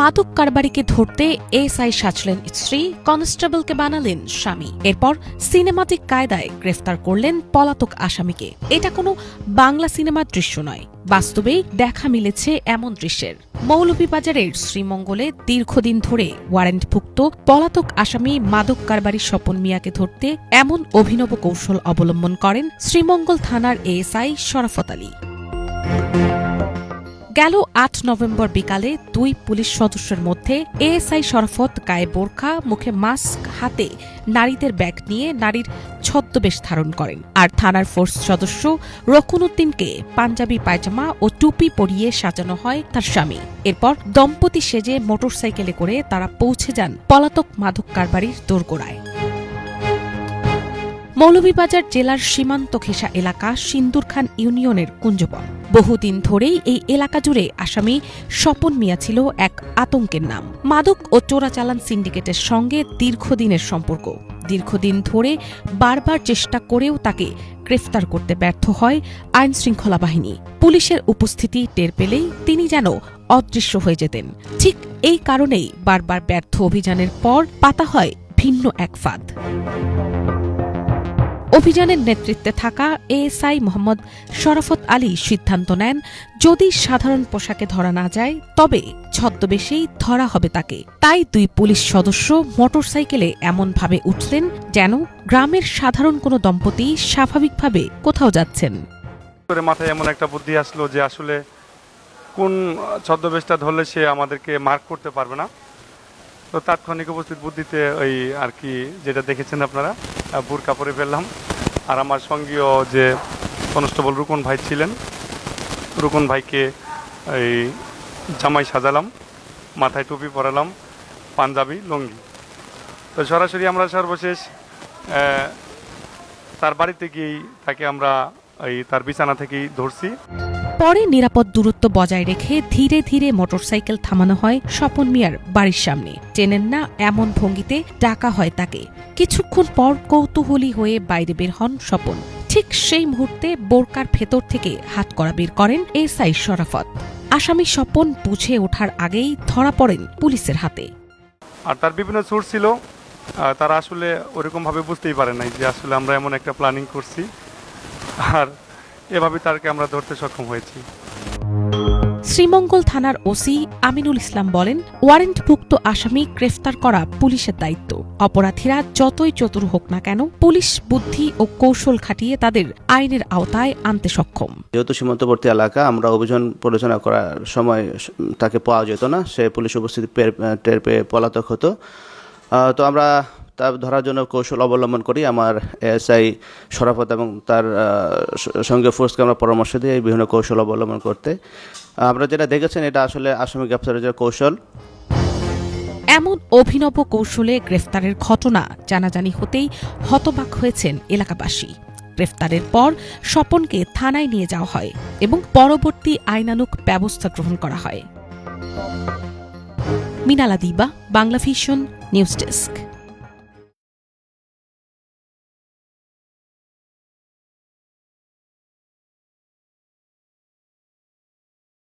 মাদক কারবারিকে ধরতে এসআই সাজলেন স্ত্রী, কনস্টেবলকে বানালেন স্বামী। এরপর সিনেমাটিক কায়দায় গ্রেফতার করলেন পলাতক আসামিকে। এটা কোনো বাংলা সিনেমার দৃশ্য নয়। বাস্তবেই দেখা মিলেছে এমন দৃশ্যের। মৌলভীবাজারের শ্রীমঙ্গলে দীর্ঘদিন ধরে ওয়ারেন্টভুক্ত পলাতক আসামি মাদক কারবারি স্বপন মিয়াকে ধরতে এমন অভিনব কৌশল অবলম্বন করেন শ্রীমঙ্গল থানার এএসআই শরাফত আলী। গেল আট নভেম্বর বিকালে দুই পুলিশ সদস্যের মধ্যে এএসআই শরফত গায়ে বোরখা, মুখে মাস্ক, হাতে নারীদের ব্যাগ নিয়ে নারীর ছদ্মবেশ ধারণ করেন। আর থানার ফোর্স সদস্য রকুনউদ্দিনকে পাঞ্জাবি পায়জামা ও টুপি পরিয়ে সাজানো হয় তার স্বামী। এরপর দম্পতি সেজে মোটরসাইকেলে করে তারা পৌঁছে যান পলাতক মাদক কারবারির দোরগোড়ায়। মৌলভীবাজার জেলার সীমান্ত ঘেঁষা এলাকা সিন্দুরখান ইউনিয়নের কুঞ্জবন। বহুদিন ধরেই এই এলাকা জুড়ে আসামি স্বপন মিয়া ছিল এক আতঙ্কের নাম। মাদক ও চোরাচালান সিন্ডিকেটের সঙ্গে দীর্ঘদিনের সম্পর্ক। দীর্ঘদিন ধরে বারবার চেষ্টা করেও তাকে গ্রেফতার করতে ব্যর্থ হয় আইন শৃঙ্খলা বাহিনী। পুলিশের উপস্থিতি টের পেলেই তিনি যেন অদৃশ্য হয়ে যেতেন। ঠিক এই কারণেই বারবার ব্যর্থ অভিযানের পর পাতা হয় ভিন্ন এক ফাঁদ। অভিযানের নেতৃত্বে থাকা এএসআই মোহাম্মদ শরাফত আলী সিদ্ধান্ত নেন, যদি সাধারণ পোশাকে ধরা না যায়, তবে ছদ্মবেশেই ধরা হবে তাকে। তাই দুই পুলিশ সদস্য মোটরসাইকেলে এমনভাবে উঠলেন যেন গ্রামের সাধারণ কোনো দম্পতি স্বাভাবিকভাবে কোথাও যাচ্ছেন। করে মাথায় এমন একটা বুদ্ধি আসলো যে আসলে কোন ছদ্মবেশটা ধরলে সে আমাদেরকে মার্ক করতে পারবে না। তো তাৎক্ষণিক উপস্থিত বুদ্ধিতে ওই আর কি যেটা দেখেছেন আপনারা বোরকা পরে ফেললাম। আর আমার সঙ্গীয় যে কনস্টেবল রুকন ভাই ছিলেন, রুকন ভাইকে এই জামাই সাজালাম, মাথায় টুপি পরালাম, পাঞ্জাবি, লুঙ্গি। তো সরাসরি আমরা সর্বশেষ তার বাড়িতে গিয়েই তাকে আমরা এই তার বিছানা থেকেই ধরছি। পরে নিরাপদ দূরত্ব বজায় রেখে ধীরে ধীরে মোটরসাইকেল থামানো হয় স্বপন মিয়ার বাড়ির সামনে। চেনেন না এমন ভঙ্গিতে ডাকা হয় তাকে। কিছুক্ষণ পর কৌতূহলী হয়ে বাইরে বের হন স্বপন। ঠিক সেই মুহূর্তে বোরকার ভেতর থেকে হাত করা বের করেন এসআই শরাফত আসামি স্বপন বুঝে ওঠার আগেই ধরা পড়েন পুলিশের হাতে। আর তার বিভিন্ন সোর্স ছিল। তারা আসলে ওরকমভাবে বুঝতেই পারে নাই যে আসলে আমরা এমন একটা প্ল্যানিং করছি। আর এভাবে তারকে আমরা ধরতে সক্ষম হয়েছি। শ্রীমঙ্গল থানার ওসি আমিনুল ইসলাম বলেন ওয়ারেন্টভুক্ত আসামি গ্রেফতার করা পুলিশের দায়িত্ব। অপরাধীরা যতই চতুর হোক না কেন পুলিশ বুদ্ধি ও কৌশল খাটিয়ে তাদের আইনের আওতায় আনতে সক্ষম। যেহেতু সীমান্তবর্তী এলাকা আমরা অভিযান পরিচালনা করার সময় তাকে পাওয়া যেত না সে পুলিশ উপস্থিতি টের পেয়ে পলাতক হতো। আহ, তো আমরা তা ধরার জন্য কৌশল অবলম্বন করি আমার এসআই সরাফত এবং তার সঙ্গে ফোর্সকে আমরা পরামর্শ দিই বিভিন্ন কৌশল অবলম্বন করতে। আমরা যেটা দেখেছেন এটা আসলে আসামি গ্রেপ্তারের যে কৌশল। এমন অভিনব কৌশলে গ্রেফতারের ঘটনা জানাজানি হতেই হতবাক হয়েছেন এলাকাবাসী। গ্রেফতারের পর স্বপনকে থানায় নিয়ে যাওয়া হয় এবং পরবর্তী আইনানুক ব্যবস্থা গ্রহণ করা হয়। মিনালা দিবা, বাংলা ভিশন, নিউজ ডেস্ক।